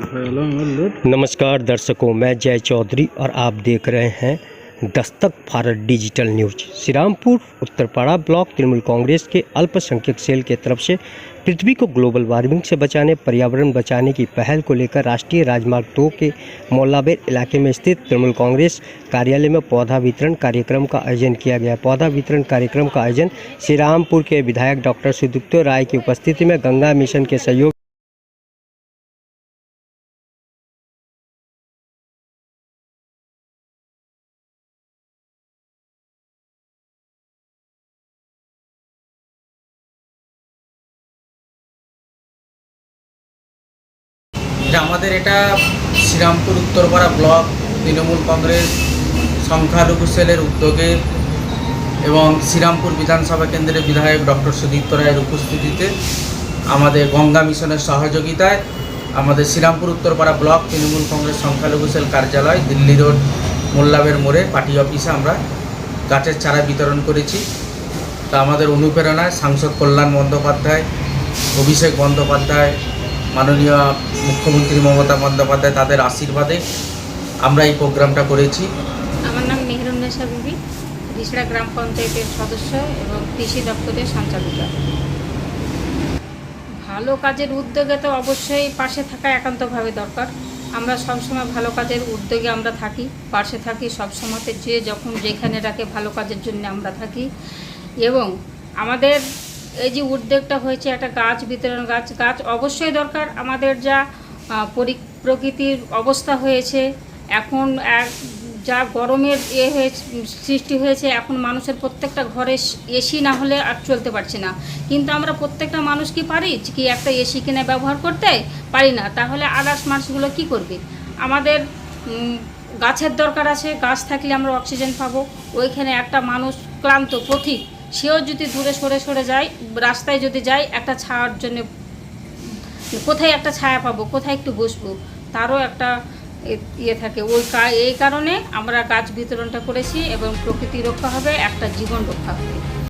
नमस्कार दर्शकों, मैं जय चौधरी और आप देख रहे हैं Dastak Bharat digital news. Shrirampur, Uttarpara block Trinamool Congress के अल्पसंख्यक सेल के तरफ़ से पृथ्वी को ग्लोबल वार्मिंग से बचाने, पर्यावरण बचाने की पहल को लेकर राष्ट्रीय राजमार्ग दो के मौलाबेर इलाके में स्थित तृणमूल कांग्रेस कार्यालय में पौधा वितरण कार्यक्रम का आयोजन किया गया। पौधा वितरण कार्यक्रम का आयोजन श्रीरामपुर के विधायक डॉक्टर सुदीप्त राय की उपस्थिति में गंगा मिशन के सहयोग এটা আমাদের এটা শ্রীরামপুর, উত্তরপাড়া ব্লক, তৃণমূল কংগ্রেস, সংখ্যালঘু সেলের উদ্যোগে এবং শ্রীরামপুর বিধানসভা কেন্দ্রের বিধায়ক ডক্টর সুদীপ্ত রায়ের উপস্থিতিতে আমাদের গঙ্গা মিশনের সহযোগিতায় আমাদের শ্রীরামপুর, উত্তরপাড়া ব্লক, তৃণমূল কংগ্রেস, সংখ্যালঘু সেল কার্যালয়, দিল্লি রোড, মোল্লাবের মোড়ে পার্টি অফিসে আমরা গাছের চারা বিতরণ করেছি। তা আমাদের অনুপ্রেরণায় সাংসদ কল্যাণ বন্দ্যোপাধ্যায়, অভিষেক বন্দ্যোপাধ্যায় মাননীয় মুখ্যমন্ত্রী মমতা বন্দ্যোপাধ্যায় তাদের আশীর্বাদে আমরা এই প্রোগ্রামটা করেছি। আমার নাম মেহরুন্নেসা বিবি, রিসড়া গ্রাম পঞ্চায়েতের সদস্য এবং কৃষি দপ্তরের সঞ্চালিকা। ভালো কাজের উদ্যোগে তো অবশ্যই পাশে থাকা একান্তভাবে দরকার। আমরা সবসময় ভালো কাজের উদ্যোগে আমরা থাকি, পাশে থাকি সবসময়তে যে যখন যেখানে রাখে ভালো কাজের জন্য আমরা থাকি। এবং আমাদের এই যে উদ্যোগটা হয়েছে, একটা গাছ বিতরণ গাছ গাছ অবশ্যই দরকার। আমাদের যা পরি- প্রকৃতির অবস্থা হয়েছে, এখন এক যা গরমের এ হয়েছে, সৃষ্টি হয়েছে, এখন মানুষের প্রত্যেকটা ঘরে এসি না হলে আর চলতে পারছে না। কিন্তু আমরা প্রত্যেকটা মানুষ কি পারি? কি একটা এসি কিনে ব্যবহার করতে পারি না? তাহলে আদার্স মানুষগুলো কি করবে? আমাদের গাছের দরকার আছে, গাছ থাকলে আমরা অক্সিজেন পাবো। ওইখানে একটা মানুষ ক্লান্ত পথিক সেও যদি দূরে সরে সরে যায়, রাস্তায় যদি যায়, একটা ছায়ার জন্য, কোথায় একটা ছায়া পাবো, কোথায় একটু বসবো, তারও একটা ইয়ে থাকে। ওই এই কারণে আমরা গাছ বিতরণটা করেছি এবং প্রকৃতি রক্ষা হবে, একটা জীবন রক্ষা হবে।